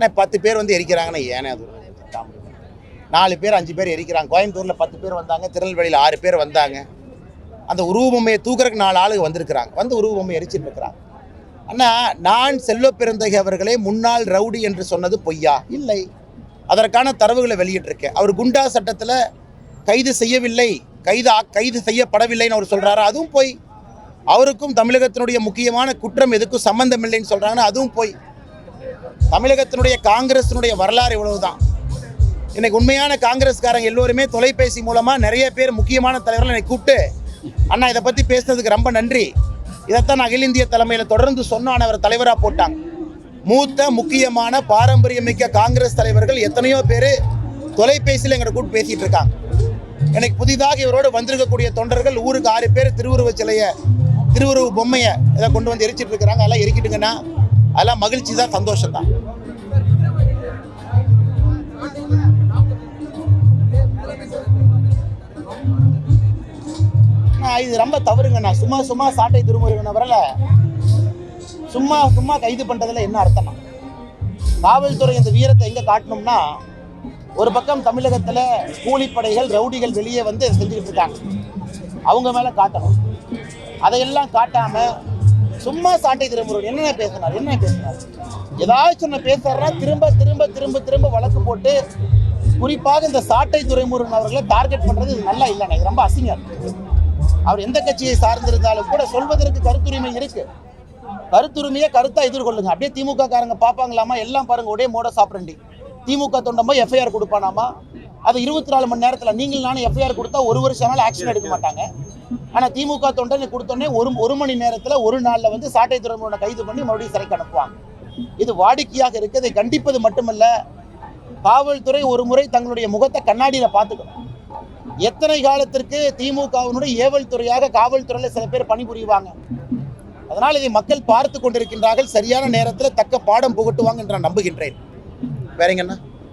ஆனால் பத்து பேர் வந்து எரிக்கிறாங்கன்னா ஏனே அது நாலு பேர் அஞ்சு பேர் எரிக்கிறாங்க. கோயம்புத்தூரில் பத்து பேர் வந்தாங்க திருநெல்வேலியில் ஆறு பேர் வந்தாங்க. அந்த உருவபொம்மையை தூக்குறதுக்கு நாலு ஆளுங்க வந்திருக்கிறாங்க. வந்து உருவபொம்மை எரிச்சிட்டு இருக்கிறாங்க. அண்ணா நான் செல்வ பெருந்தகை அவர்களே முன்னாள் ரவுடி என்று சொன்னது பொய்யா? இல்லை. அதற்கான தரவுகளை வெளியிட்டிருக்கேன். அவர் குண்டா சட்டத்தில் கைது செய்யவில்லை. கைது கைது செய்யப்படவில்லைன்னு அவர் சொல்கிறாரு அதுவும் போய். அவருக்கும் தமிழகத்தினுடைய முக்கியமான குற்றம் எதுக்கும் சம்மந்தம் இல்லைன்னு சொல்கிறாங்கன்னா அதுவும் பொய். தமிழகத்தினுடைய காங்கிரசினுடைய வரலாறு இவ்வளவுதான். இன்னைக்கு உண்மையான காங்கிரஸ்காரங்க எல்லோருமே தொலைபேசி மூலமாக நிறைய பேர் முக்கியமான தலைவர்கள் என்னை கூப்பிட்டு அண்ணா இதை பற்றி பேசுனதுக்கு ரொம்ப நன்றி. இதைத்தான் அகில இந்திய தலைமையில் தொடர்ந்து சொன்னான் அவர் தலைவராக போட்டாங்க. மூத்த முக்கியமான பாரம்பரியமிக்க காங்கிரஸ் தலைவர்கள் எத்தனையோ பேர் தொலைபேசியில் எங்களை கூப்பிட்டு பேசிட்டு இருக்காங்க. எனக்கு புதிதாக இவரோடு வந்திருக்கக்கூடிய தொண்டர்கள் ஊருக்கு ஆறு பேர் திருவுருவ சிலையை திருவுருவ பொம்மையை இதை கொண்டு வந்து எரிச்சிட்டு இருக்கிறாங்க. அதெல்லாம் எரிக்கிட்டுங்கன்னா அதெல்லாம் மகிழ்ச்சி தான் சந்தோஷம் தான். இது ரொம்ப தவறுங்கண்ணா. சும்மா சும்மா சாட்டை திருமுருகன் வரல. சும்மா சும்மா கைது பண்ணுறதுல என்ன அர்த்தம்னா காவல்துறை இந்த வீரத்தை எங்கே காட்டணும்னா ஒரு பக்கம் தமிழகத்தில் கூலிப்படைகள் ரவுடிகள் வெளியே வந்து செஞ்சுக்கிட்டு இருக்காங்க. அவங்க மேலே காட்டணும். அதையெல்லாம் காட்டாமல் சும்மா சாட்டை திருமுருகன் என்னென்ன பேசினார்? என்ன பேசினார்? ஏதாச்சும் ஒன்று பேசுறாருன்னா திரும்ப திரும்ப திரும்ப திரும்ப வழக்கு போட்டு குறிப்பாக இந்த சாட்டை துறைமுருகன் அவர்களை டார்கெட் பண்ணுறது இது நல்லா இல்லைண்ணா இது ரொம்ப அசிங்கம். அவர் எந்த கட்சியை சார்ந்திருந்தாலும் கூட சொல்வதற்கு கருத்துரிமை இருக்கு. கருத்துரிமையை கருத்தா எதிர்கொள்ளுங்க. அப்படியே திமுக காரங்க பார்ப்பாங்களாமா? எல்லாம் பாருங்க ஒரே மோட சாப்பிடண்டி திமுக தொண்டமா எஃப்ஐஆர் கொடுப்பானாமா? அது இருபத்தி நாலு மணி நேரத்தில் நீங்கள் நானும் எஃப்ஐஆர் கொடுத்தா ஒரு வருஷம் ஆனாலும் ஆக்ஷன் எடுக்க மாட்டாங்க. ஆனால் திமுக தொண்டனை கொடுத்தோன்னே ஒரு ஒரு மணி நேரத்தில் ஒரு நாளில் வந்து சாட்டை துறைமுகனை கைது பண்ணி மறுபடியும் சிறைக்கு அனுப்புவாங்க. இது வாடிக்கையாக இருக்கு இதை கண்டிப்பது மட்டுமல்ல காவல்துறை ஒரு முறை தங்களுடைய முகத்தை கண்ணாடியில் பார்த்துக்கணும். எத்தனை காலத்திற்கு திமுகவினுடைய ஏவல் துறையாக காவல்துறையில் சில பேர் பணிபுரிவாங்க. அதனால் இதை மக்கள் பார்த்து கொண்டிருக்கின்றார்கள். சரியான நேரத்தில் தக்க பாடம் புகட்டுவாங்க என்று நான் நம்புகின்றேன். வேறங்கண்ணா